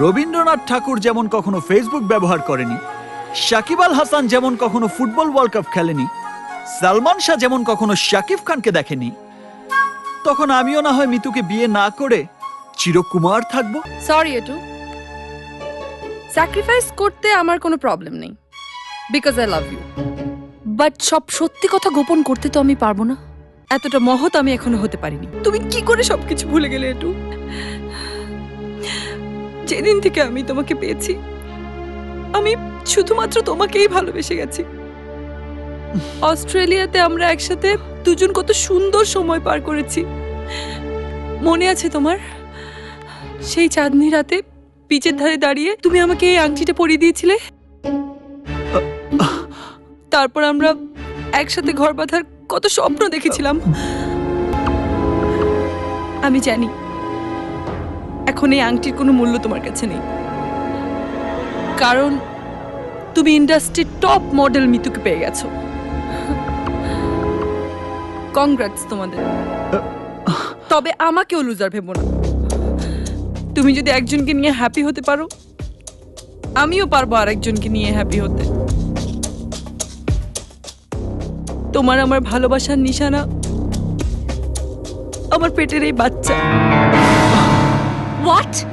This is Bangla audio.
রবীন্দ্রনাথ ঠাকুর যেমন কখনো ফেসবুক ব্যবহার করেনি শাকিব আল হাসান যেমন কখনো ফুটবল ওয়ার্ল্ড কাপ খেলেনি, সালমান শাহ যেমন কখনো শাকিব খানকে দেখেনি, তখন আমিও না হয় মিতুকে বিয়ে না করে চিরকুমার থাকব? সরি এটু। স্যাক্রিফাইস করতে আমার কোনো প্রবলেম নেই because I love you but সব সত্যি কথা গোপন করতে তো আমি পারব না। এতটা মহৎ আমি এখনও হতে পারিনি। তুমি কি করে সবকিছু ভুলে গেলে, এটু? যেদিন থেকে আমি তোমাকে পেয়েছি, আমি শুধুমাত্র তোমাকেই ভালোবেসে গেছি। অস্ট্রেলিয়াতে আমরা একসাথে দুজন কত সুন্দর সময় পার করেছি। মনে আছে তোমার? সেই চাঁদনি রাতে বিচের ধারে দাঁড়িয়ে তুমি আমাকে এই আংটিটা পরিয়ে দিয়েছিলে? তারপর আমরা একসাথে ঘর বাঁধার কত স্বপ্ন দেখেছিলাম। আমি জানি এখন এই আংটির কোনো মূল্য তোমার কাছে নেই। কারণ তুমি ইন্ডাস্ট্রির টপ মডেল মিতুকে পেয়ে গেছো। কংগ্রাটস তোমাদের। তবে আমাকেও লুজার ভেবো না। তুমি যদি একজনকে নিয়ে হ্যাপি হতে পারো, আমিও পারব আরেকজনকে নিয়ে হ্যাপি হতে। তোমার আমার ভালোবাসার নিশানা, আমার পেটের এই বাচ্চা। What?